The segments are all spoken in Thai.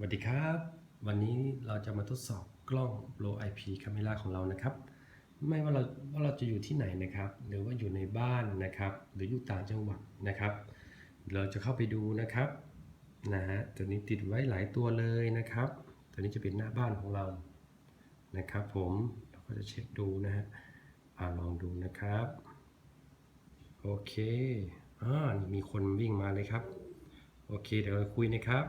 สวัสดีครับ วันนี้เราจะมาทดสอบกล้อง Low IP Camera ของเรานะครับ ไม่ว่าเราว่าเราจะอยู่ที่ไหนนะครับ หรือว่าอยู่ในบ้านนะครับ หรืออยู่ต่างจังหวัดนะครับ เราจะเข้าไปดูนะครับนะฮะตัวนี้ติดไว้หลายตัวเลยนะครับตัวนี้จะเป็นหน้าบ้านของเรานะครับ ผมเราก็จะเช็คดูนะฮะอ่าลองดูนะครับ โอเคอ่านี่มีคนวิ่งมาเลยครับ โอเคเดี๋ยวเราคุยนะครับ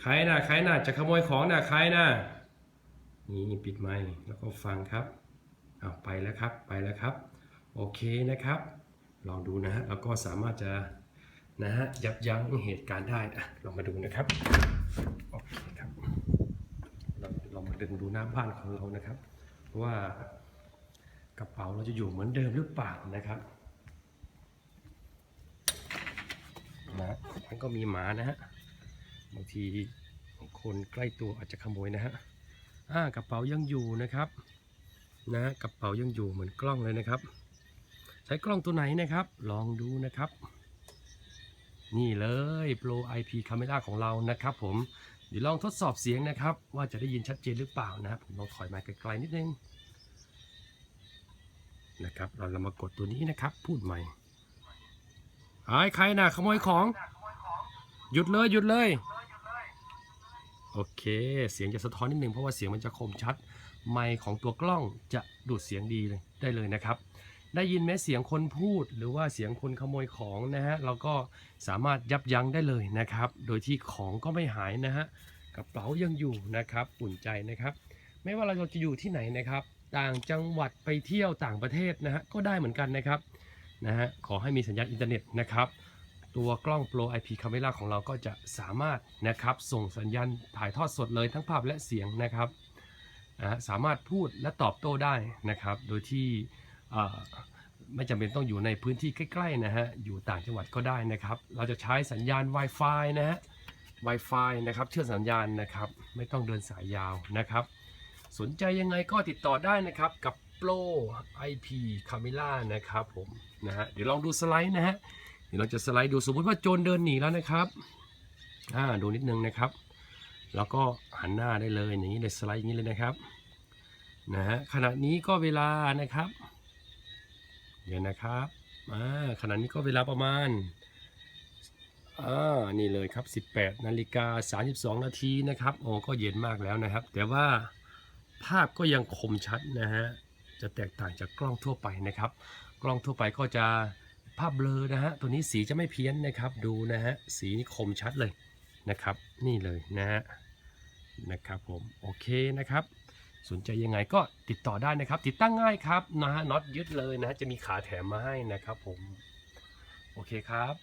ใครน่ะใครน่ะจะขโมยของน่ะใครน่ะนี่ปิดไมค์แล้วก็ฟังครับเอาไปแล้วครับไปแล้วครับ โอเคนะครับ ลองดูนะฮะแล้วก็สามารถจะนะฮะยับยั้งเหตุการณ์ได้อะลองมาดูนะครับโอเคครับเราเรามาดึงดูหน้าบ้านของเรานะครับ ว่ากระเป๋าเราจะอยู่เหมือนเดิมหรือเปล่านะครับนะมันก็มีหมานะฮะางทีคนใกล้ตัวอาจจะขโมยนะฮะอ่ากระเป๋ายังอยู่นะครับนะกระเป๋ายังอยู่เหมือนกล้องเลยนะครับ ใช้กล้องตัวไหนนะครับ ลองดูนะครับ นี่เลย Pro IP Camera ของเรานะครับผมเดี๋ยวลองทดสอบเสียงนะครับ ว่าจะได้ยินชัดเจนหรือเปล่านะครับผมลองถอยมาไกลๆนิดนึงนะครับ เราเรามากดตัวนี้นะครับ พูดใหม่ไอ้ยใครน่ะขโมยของ หยุดเลยหยุดเลย โอเค เสียงจะสะท้อนนิดนึงเพราะว่าเสียงมันจะคมชัด ไมค์ของตัวกล้องจะดูดเสียงดีเลยได้เลยนะครับ ได้ยินแม้เสียงคนพูด หรือว่าเสียงคนขโมยของนะฮะ เราก็สามารถยับยั้งได้เลยนะครับ โดยที่ของก็ไม่หายนะฮะ กระเป๋ายังอยู่นะครับ อุ่นใจนะครับ ไม่ว่าเราจะอยู่ที่ไหนนะครับ ต่างจังหวัดไปเที่ยวต่างประเทศนะฮะ ก็ได้เหมือนกันนะครับ นะฮะ ขอให้มีสัญญาณอินเทอร์เน็ตนะครับ ตัวกล้อง Pro IP Camera ของเราก็จะสามารถนะครับส่งสัญญาณถ่ายทอดสดเลยทั้งภาพและเสียงนะครับสามารถพูดและตอบโต้ได้นะครับ โดยที่ไม่จำเป็นต้องอยู่ในพื้นที่ใกล้ๆนะฮะอยู่ต่างจังหวัดก็ได้นะครับ เราจะใช้สัญญาณ Wi-Fi นะฮะ Wi-Fi นะครับ เชื่อมสัญญาณนะครับ ไม่ต้องเดินสายยาวนะครับ สนใจยังไงก็ติดต่อได้นะครับกับ Pro IP Camera นะครับผมนะฮะเดี๋ยวลองดูสไลด์นะฮะ ดี๋ยวเราจะสไลด์ดูสมมติว่าโจรเดินหนีแล้วนะครับอ่าดูนิดนึงนะครับ แล้วก็หันหน้าได้เลยอย่างนี้เลยสไลด์อย่างนี้เลยนะครับนะฮะขณะนี้ก็เวลานะครับ เดี๋ยวนะครับอ่าขณะนี้ก็เวลาประมาณอ่านี่เลยครับ 18นาฬิกา32 นาทีนะครับโอ้ก็เย็นมากแล้วนะครับ แต่ว่าภาพก็ยังคมชัดนะฮะจะแตกต่างจากกล้องทั่วไปนะครับ กล้องทั่วไปก็จะ ภาพเบลอนะฮะตัวนี้สีจะไม่เพี้ยนนะครับดูนะฮะสีนี่คมชัดเลยนะครับ นี่เลยนะฮะนะครับผมโอเคนะครับสนใจยังไงก็ติดต่อได้นะครับ ติดตั้งง่ายครับนะฮะน็อตยึดเลยนะฮะจะมีขาแถมมาให้นะครับผม โอเคครับ